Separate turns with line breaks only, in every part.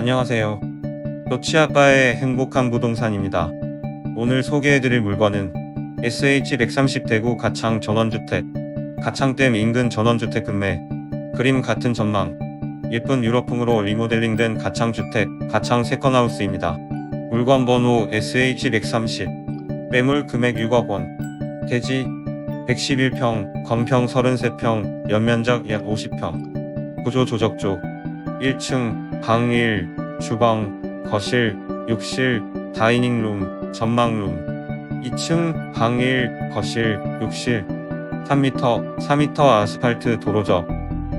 안녕하세요. 또치아빠의 행복한 부동산입니다. 오늘 소개해드릴 물건은 SH130 대구 가창 전원주택, 가창댐 인근 전원주택 금매, 그림 같은 전망, 예쁜 유럽풍으로 리모델링된 가창주택, 가창 세컨하우스입니다. 물건 번호 SH130, 매물 금액 6억 원, 대지 111평, 건평 33평, 연면적 약 50평, 구조 조적조, 1층, 방 1, 주방, 거실, 욕실, 다이닝룸, 전망룸, 2층, 방 1, 거실, 욕실, 3m, 4m 아스팔트 도로적,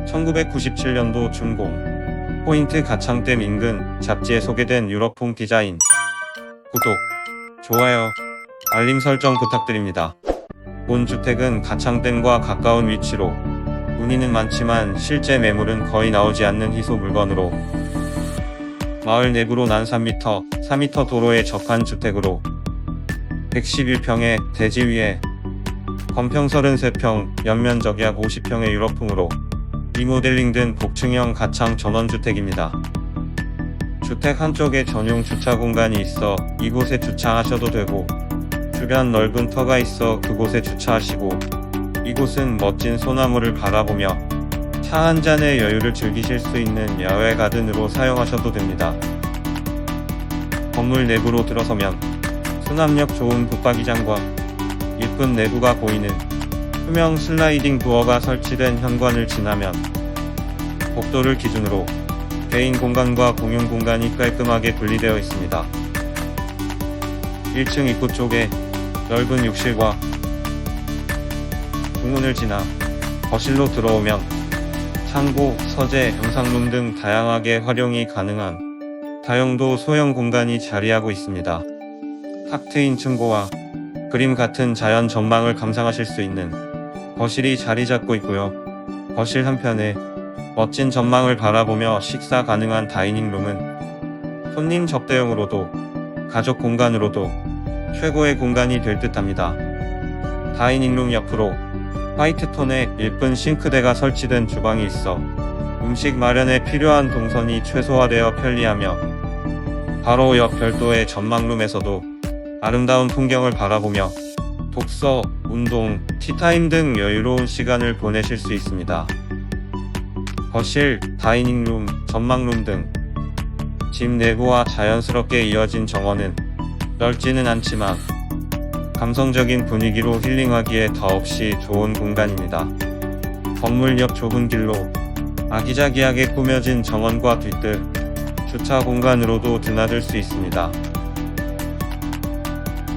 1997년도 준공, 포인트 가창댐 인근 잡지에 소개된 유럽풍 디자인, 구독, 좋아요, 알림 설정 부탁드립니다. 본 주택은 가창댐과 가까운 위치로. 문의는 많지만 실제 매물은 거의 나오지 않는 희소 물건으로 마을 내부로 난 3m, 4m 도로에 접한 주택으로 111평의 대지 위에 건평 33평, 연면적 약 50평의 유럽풍으로 리모델링 된 복층형 가창 전원주택입니다. 주택 한쪽에 전용 주차 공간이 있어 이곳에 주차하셔도 되고 주변 넓은 터가 있어 그곳에 주차하시고 이곳은 멋진 소나무를 바라보며 차 한 잔의 여유를 즐기실 수 있는 야외 가든으로 사용하셔도 됩니다. 건물 내부로 들어서면 수납력 좋은 붙박이장과 예쁜 내부가 보이는 투명 슬라이딩 도어가 설치된 현관을 지나면 복도를 기준으로 개인 공간과 공용 공간이 깔끔하게 분리되어 있습니다. 1층 입구 쪽에 넓은 욕실과 중문을 지나 거실로 들어오면 창고, 서재, 영상룸 등 다양하게 활용이 가능한 다용도 소형 공간이 자리하고 있습니다. 탁 트인 층고와 그림 같은 자연 전망을 감상하실 수 있는 거실이 자리 잡고 있고요. 거실 한편에 멋진 전망을 바라보며 식사 가능한 다이닝룸은 손님 접대용으로도 가족 공간으로도 최고의 공간이 될 듯합니다. 다이닝룸 옆으로 화이트 톤의 예쁜 싱크대가 설치된 주방이 있어 음식 마련에 필요한 동선이 최소화되어 편리하며 바로 옆 별도의 전망룸에서도 아름다운 풍경을 바라보며 독서, 운동, 티타임 등 여유로운 시간을 보내실 수 있습니다. 거실, 다이닝룸, 전망룸 등 집 내부와 자연스럽게 이어진 정원은 넓지는 않지만 감성적인 분위기로 힐링하기에 더없이 좋은 공간입니다. 건물 옆 좁은 길로 아기자기하게 꾸며진 정원과 뒤뜰, 주차 공간으로도 드나들 수 있습니다.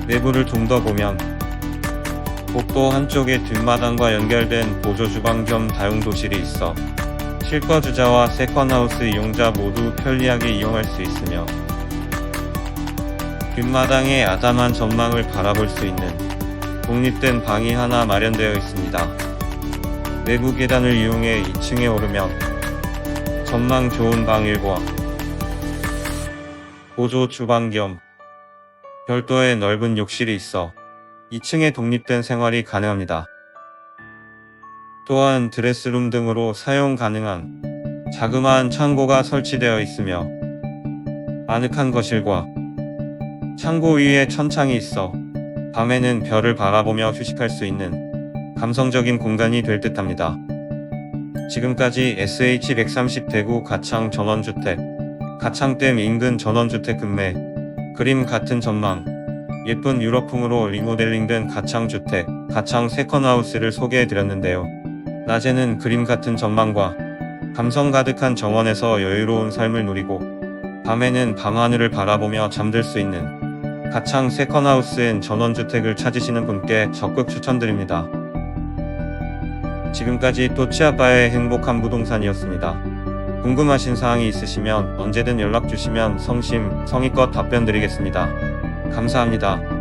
내부를 좀 더 보면 복도 한쪽에 뒷마당과 연결된 보조 주방 겸 다용도실이 있어 실거주자와 세컨하우스 이용자 모두 편리하게 이용할 수 있으며 뒷마당에 아담한 전망을 바라볼 수 있는 독립된 방이 하나 마련되어 있습니다. 내부 계단을 이용해 2층에 오르면 전망 좋은 방 1과 보조 주방 겸 별도의 넓은 욕실이 있어 2층에 독립된 생활이 가능합니다. 또한 드레스룸 등으로 사용 가능한 자그마한 창고가 설치되어 있으며 아늑한 거실과 창고 위에 천창이 있어 밤에는 별을 바라보며 휴식할 수 있는 감성적인 공간이 될 듯합니다. 지금까지 SH130 대구 가창 전원주택, 가창댐 인근 전원주택 금매, 그림 같은 전망, 예쁜 유럽풍으로 리모델링된 가창주택, 가창 세컨하우스를 소개해드렸는데요. 낮에는 그림 같은 전망과 감성 가득한 정원에서 여유로운 삶을 누리고 밤에는 밤하늘을 바라보며 잠들 수 있는 가창 세컨하우스엔 전원주택을 찾으시는 분께 적극 추천드립니다. 지금까지 또치아빠의 행복한 부동산이었습니다. 궁금하신 사항이 있으시면 언제든 연락 주시면 성심, 성의껏 답변 드리겠습니다. 감사합니다.